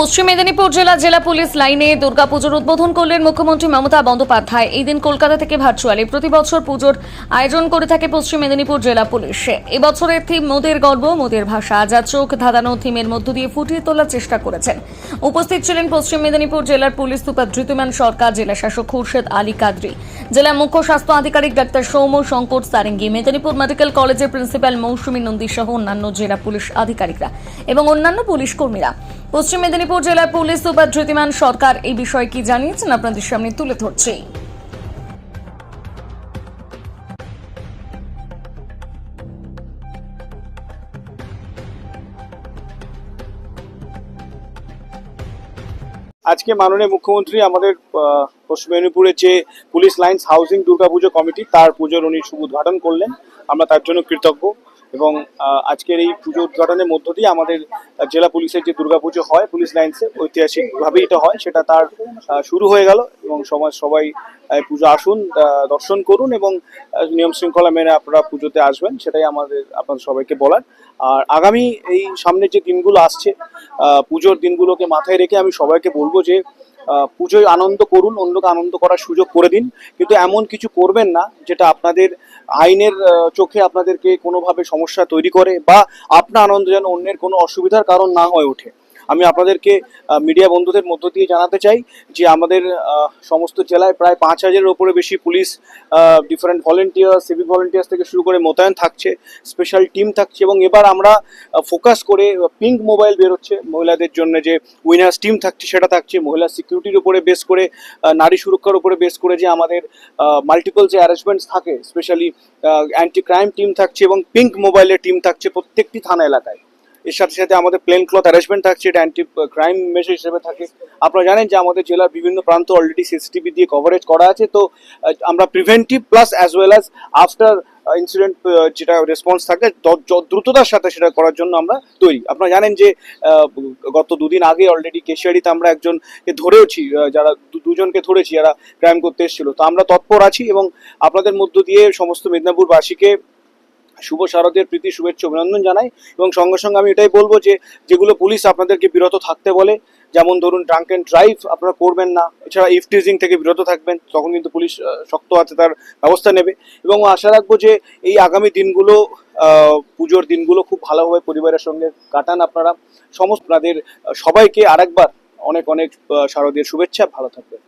পশ্চিম মেদিনীপুর জেলা জেলা পুলিশ লাইনে দুর্গাপুজোর উদ্বোধন করলেন মুখ্যমন্ত্রী মমতা বন্দ্যোপাধ্যায়। এই দিন কলকাতা থেকে ভার্চুয়ালি। প্রতি বছর পুজোর আয়োজন করে থাকে পশ্চিম মেদিনীপুর জেলা পুলিশ। এবছরের থিম মোদের গর্ব, মোদের ভাষা। যা চোখ ধাঁধানো থিমের মধ্য দিয়ে ফুটিয়ে তোলার চেষ্টা করেছেন। উপস্থিত ছিলেন পশ্চিম মেদিনীপুর জেলার পুলিশ সুপার ধৃতমান সরকার, জেলা শাসক খুরশেদ আলী কাদরি। জেলা মুখ্য স্বাস্থ্য আধিকারিক ডাক্তার সৌম্য শঙ্কর সারেঙ্গি। মেদিনীপুর মেডিকেল কলেজের প্রিন্সিপাল মৌসুমী নন্দী সহ অন্যান্য জেলা পুলিশ আধিকারিকরা এবং অন্যান্য পুলিশ কর্মীরা। পশ্চিম মেদিনীপুর জেলার পুলিশ সুপার ধৃতিমান সরকার এই বিষয়ে কি জানিয়েছেন? আপনাদের সামনে তুলে ধরছি। আজকে মাননীয় মুখ্যমন্ত্রী আমাদের পশ্চিম মেদিনীপুরের যে police lines housing Durga Puja committee, তার পুজোর উনি শুভ উদ্ঘাটন করলেন। আমরা তার জন্য কৃতজ্ঞ। এবং আজকের এই পুজো উদ্ঘাটনের মধ্য দিয়ে আমাদের জেলা পুলিশের যে দুর্গাপুজো হয়, পুলিশ লাইন্সে ঐতিহাসিকভাবেই এটা হয়, সেটা তার শুরু হয়ে গেল এবং সমাজ, সবাই পুজো আসুন দর্শন করুন এবং নিয়ম শৃঙ্খলা মেনে আপনারা পুজোতে আসবেন, সেটাই আমাদের, আপনাদের সবাইকে বলার। আর আগামী এই সামনের যে দিনগুলো আসছে পুজোর দিনগুলোকে মাথায় রেখে আমি সবাইকে বলব যে পুজোয় আনন্দ করুন, অন্যকে আনন্দ করার সুযোগ করে দিন। কিন্তু এমন কিছু করবেন না যেটা আপনাদের আইনের চোখে আপনাদেরকে কোনোভাবে সমস্যা তৈরি করে বা আপনার আনন্দ যেন অন্যের কোনো অসুবিধার কারণ না হয়ে ওঠে। আমি আপনাদেরকে মিডিয়া বন্ধুদের মধ্য দিয়ে জানাতে চাই যে আমাদের সমস্ত জেলায় প্রায় পাঁচ হাজারের ওপরে বেশি police different volunteer civic volunteers থেকে শুরু করে মোতায়েন থাকছে স্পেশাল টিম থাকছে এবং এবার আমরা ফোকাস করে পিঙ্ক মোবাইল বেরোচ্ছে। মহিলাদের জন্য যে উইনার্স টিম থাকছে সেটা থাকছে। মহিলা সিকিউরিটির উপরে বেস করে নারী সুরক্ষার উপরে বেস করে যে আমাদের মাল্টিপল যে অ্যারেঞ্জমেন্টস থাকে স্পেশালি অ্যান্টি ক্রাইম টিম থাকছে এবং পিঙ্ক মোবাইলের টিম থাকছে প্রত্যেকটি থানা এলাকায়। এর সাথে সাথে আমাদের প্লেন ক্লথ অ্যারেঞ্জমেন্ট থাকছে, এটা অ্যান্টি ক্রাইম মেজার হিসেবে থাকে। আপনারা জানেন যে আমাদের জেলার বিভিন্ন প্রান্ত অলরেডি সিসিটিভি দিয়ে কভারেজ করা আছে, তো আমরা preventive plus as well as after incident যেটা রেসপন্স থাকে দ্রুততার সাথে সেটা করার জন্য আমরা তৈরি। আপনারা জানেন যে গত দুদিন আগে অলরেডি কেশিয়ারিতে আমরা একজনকে ধরেওছি যারা দুজনকে ধরেছি, যারা ক্রাইম করতে এসেছিল। তো আমরা তৎপর আছি এবং আপনাদের মধ্য দিয়ে সমস্ত মেদিনীপুরবাসীকে শুভ শারদের প্রীতি, শুভেচ্ছা, অভিনন্দন জানাই এবং সঙ্গে সঙ্গে আমি এটাই বলব যে যেগুলো পুলিশ আপনাদেরকে বিরত থাকতে বলে, যেমন ধরুন ড্রাঙ্ক অ্যান্ড ড্রাইভ আপনারা করবেন না, এছাড়া ইফটিজিং থেকে বিরত থাকবেন, তখন কিন্তু পুলিশ শক্ত হাতে তার ব্যবস্থা নেবে এবং আশা রাখব যে এই আগামী দিনগুলো পুজোর দিনগুলো খুব ভালোভাবে পরিবারের সঙ্গে কাটান আপনারা। সমস্ত আপনাদের সবাইকে আরেকবার অনেক অনেক শারদীয় শুভেচ্ছা, ভালো থাকবেন।